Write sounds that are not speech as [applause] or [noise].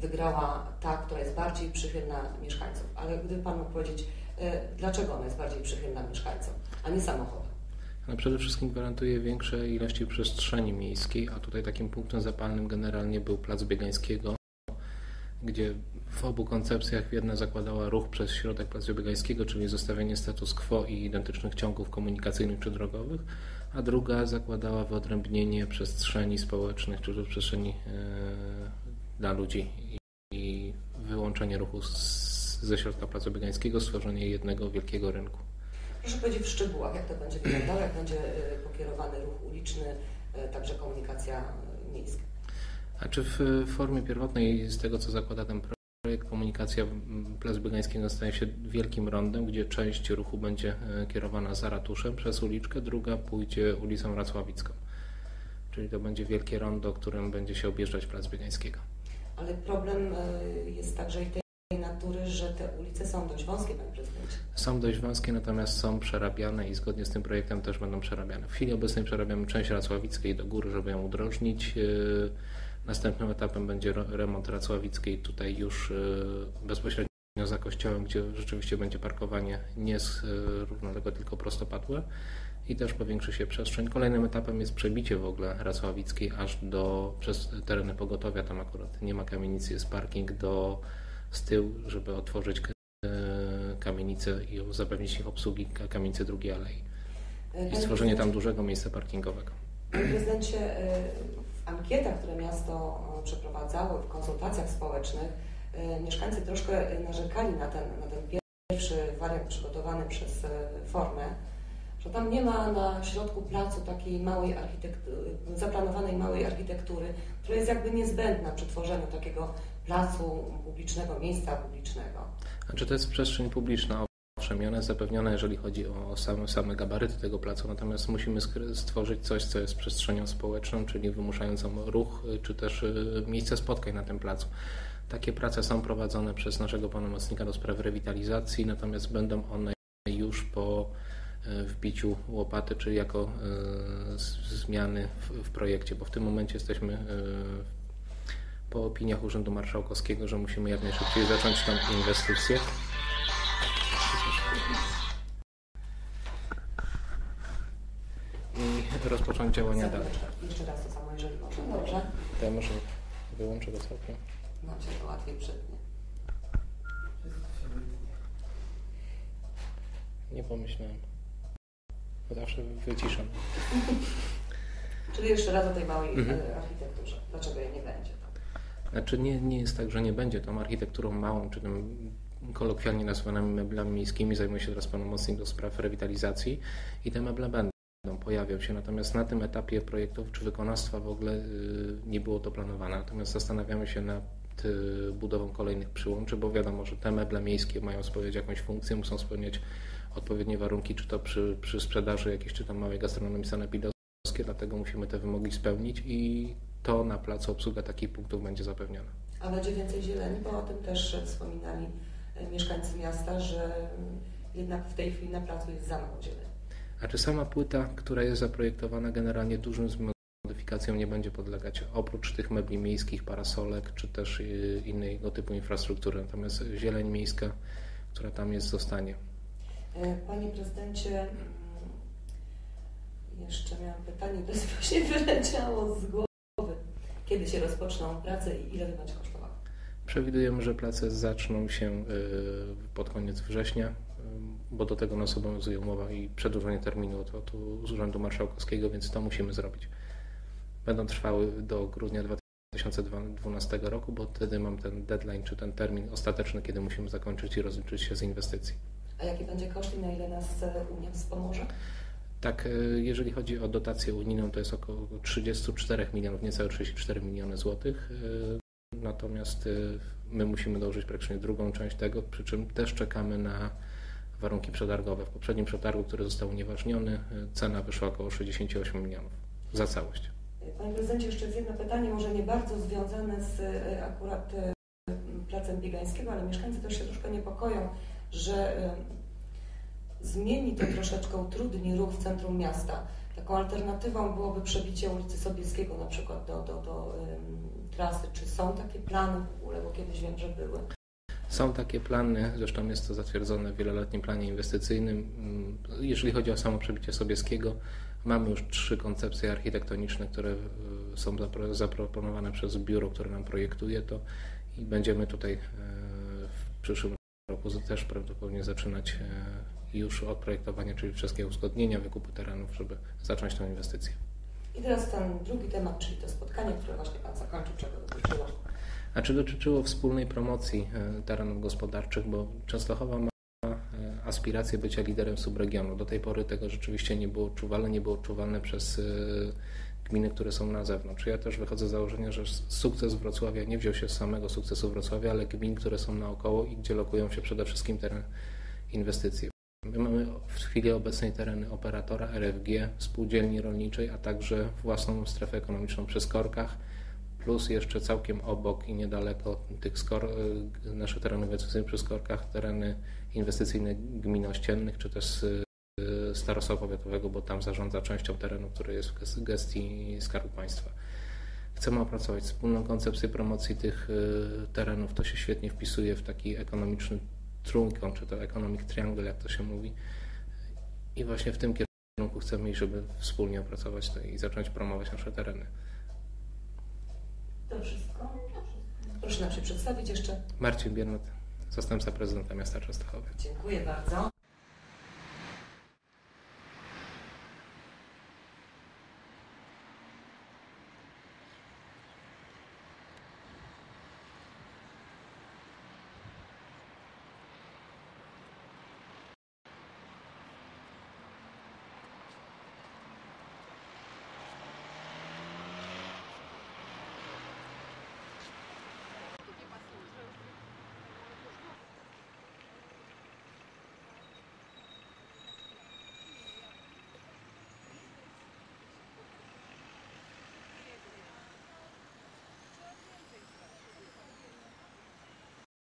Wygrała ta, która jest bardziej przychylna mieszkańcom. Ale gdyby Pan mógł powiedzieć, dlaczego ona jest bardziej przychylna mieszkańcom, a nie samochodom? No przede wszystkim gwarantuje większe ilości przestrzeni miejskiej, a tutaj takim punktem zapalnym generalnie był Plac Biegańskiego, gdzie w obu koncepcjach jedna zakładała ruch przez środek Placu Biegańskiego, czyli zostawienie status quo i identycznych ciągów komunikacyjnych czy drogowych, a druga zakładała wyodrębnienie przestrzeni społecznych czy przestrzeni e, dla ludzi i wyłączenie ruchu z, ze środka Placu Biegańskiego, stworzenie jednego wielkiego rynku. Proszę powiedzieć w szczegółach, jak to będzie wyglądało, jak będzie e, pokierowany ruch uliczny, e, także komunikacja miejska. A czy w formie pierwotnej, z tego co zakłada ten projekt, komunikacja Plac Biegańskiego staje się wielkim rondem, gdzie część ruchu będzie e, kierowana za ratuszem przez uliczkę, druga pójdzie ulicą Racławicką. Czyli to będzie wielkie rondo, którym będzie się objeżdżać Plac Biegańskiego. Ale problem jest także i tej natury, że te ulice są dość wąskie, panie prezydencie. Są dość wąskie, natomiast są przerabiane i zgodnie z tym projektem też będą przerabiane. W chwili obecnej przerabiamy część Racławickiej do góry, żeby ją udrożnić. Yy, następnym etapem będzie remont Racławickiej tutaj już yy, bezpośrednio za kościołem, gdzie rzeczywiście będzie parkowanie nie z yy, równoległe, tylko prostopadłe i też powiększy się przestrzeń. Kolejnym etapem jest przebicie w ogóle Racławickiej aż do, przez tereny pogotowia, tam akurat nie ma kamienicy, jest parking do z tyłu, żeby otworzyć e, kamienicę i zapewnić ich obsługi kamienicy drugiej alei. I stworzenie tam dużego miejsca parkingowego. Panie prezydencie, e, w ankietach, które miasto e, przeprowadzało, w konsultacjach społecznych, mieszkańcy troszkę narzekali na ten, na ten pierwszy wariant przygotowany przez formę, że tam nie ma na środku placu takiej małej architektury, zaplanowanej małej architektury, która jest jakby niezbędna przy tworzeniu takiego placu publicznego, miejsca publicznego. Znaczy to jest przestrzeń publiczna, owszem, ona jest zapewniona, jeżeli chodzi o same, same gabaryty tego placu, natomiast musimy stworzyć coś, co jest przestrzenią społeczną, czyli wymuszającą ruch, czy też y, miejsce spotkań na tym placu. Takie prace są prowadzone przez naszego pełnomocnika do spraw rewitalizacji, natomiast będą one już po y, wbiciu łopaty, czy jako y, zmiany w, w projekcie, bo w tym momencie jesteśmy po opiniach Urzędu Marszałkowskiego, że musimy jak najszybciej zacząć tam inwestycje. I rozpocząć działania dalej. Jeszcze raz to samo, jeżeli można. Dobrze? To ja może wyłączę wysokie. Nam się to łatwiej przytnie. Nie pomyślałem. Zawsze wyciszam. [laughs] Czyli jeszcze raz o tej małej mhm. architekturze. Dlaczego jej nie będzie? Znaczy nie, nie jest tak, że nie będzie tą architekturą małą, czy tym kolokwialnie nazywanymi meblami miejskimi zajmuje się teraz pełnomocnik do spraw rewitalizacji i te meble będą, pojawią się. Natomiast na tym etapie projektów czy wykonawstwa w ogóle y, nie było to planowane. Natomiast zastanawiamy się nad y, budową kolejnych przyłączy, bo wiadomo, że te meble miejskie mają spełniać jakąś funkcję, muszą spełniać odpowiednie warunki, czy to przy, przy sprzedaży jakiejś, czy tam małej gastronomii sanepidowskiej, dlatego musimy te wymogi spełnić i to na placu obsługa takich punktów będzie zapewniona. A będzie więcej zieleni, bo o tym też wspominali e, mieszkańcy miasta, że mm, jednak w tej chwili na placu jest za mało zieleni. A czy sama płyta, która jest zaprojektowana generalnie dużym modyfikacjom nie będzie podlegać, oprócz tych mebli miejskich, parasolek, czy też y, innego typu infrastruktury. Natomiast zieleń miejska, która tam jest, zostanie. E, panie prezydencie, mm, jeszcze miałam pytanie, to [laughs] właśnie wyleciało z głowy. Kiedy się rozpoczną prace i ile to będzie kosztowało? Przewidujemy, że prace zaczną się y, pod koniec września, y, bo do tego nas obowiązuje umowa i przedłużenie terminu od, od Urzędu Marszałkowskiego, więc to musimy zrobić. Będą trwały do grudnia 2012 roku, bo wtedy mam ten deadline, czy ten termin ostateczny, kiedy musimy zakończyć i rozliczyć się z inwestycji. A jaki będzie koszt i na ile nas e, Unia wspomoże? Tak, e, jeżeli chodzi o dotację unijną, to jest około 34 milionów, niecałe 34 miliony złotych. E, natomiast my musimy dołożyć praktycznie drugą część tego, przy czym też czekamy na warunki przetargowe. W poprzednim przetargu, który został unieważniony, cena wyszła około 68 milionów za całość. Panie prezydencie, jeszcze jedno pytanie, może nie bardzo związane z akurat placem Biegańskiego, ale mieszkańcy też się troszkę niepokoją, że zmieni to troszeczkę, utrudni ruch w centrum miasta. Taką alternatywą byłoby przebicie ulicy Sobieskiego na przykład do, do, do trasy. Czy są takie plany w ogóle, bo kiedyś wiem, że były. Są takie plany, zresztą jest to zatwierdzone w wieloletnim planie inwestycyjnym. Mm, Jeżeli chodzi o samo przebicie Sobieskiego, mamy już trzy koncepcje architektoniczne, które y, są zapro- zaproponowane przez biuro, które nam projektuje to i będziemy tutaj y, w przyszłym roku też prawdopodobnie zaczynać y, już od projektowania, czyli wszystkie uzgodnienia, wykupu terenów, żeby zacząć tę inwestycję. I teraz ten drugi temat, czyli to spotkanie, które właśnie Pan zakończył, czego dotyczyło. A czy dotyczyło wspólnej promocji e, terenów gospodarczych, bo Częstochowa ma e, aspirację bycia liderem subregionu. Do tej pory tego rzeczywiście nie było odczuwalne, nie było odczuwalne przez e, gminy, które są na zewnątrz. Ja też wychodzę z założenia, że sukces Wrocławia nie wziął się z samego sukcesu Wrocławia, ale gmin, które są naokoło i gdzie lokują się przede wszystkim tereny inwestycji. My mamy w chwili obecnej tereny operatora RFG, spółdzielni rolniczej, a także własną strefę ekonomiczną przy Skorkach, plus jeszcze całkiem obok i niedaleko tych skor, y, naszych terenów inwestycyjnych przy Skorkach, tereny inwestycyjne gmin ościennych, czy też y, starostwa powiatowego, bo tam zarządza częścią terenu, który jest w ges- gestii Skarbu Państwa. Chcemy opracować wspólną koncepcję promocji tych y, terenów. To się świetnie wpisuje w taki ekonomiczny trójkąt, czy to economic triangle, jak to się mówi. I właśnie w tym kierunku chcemy żeby wspólnie opracować to i zacząć promować nasze tereny. To wszystko? Proszę nam się przedstawić jeszcze. Marcin Biernat, zastępca prezydenta miasta Częstochowy. Dziękuję bardzo.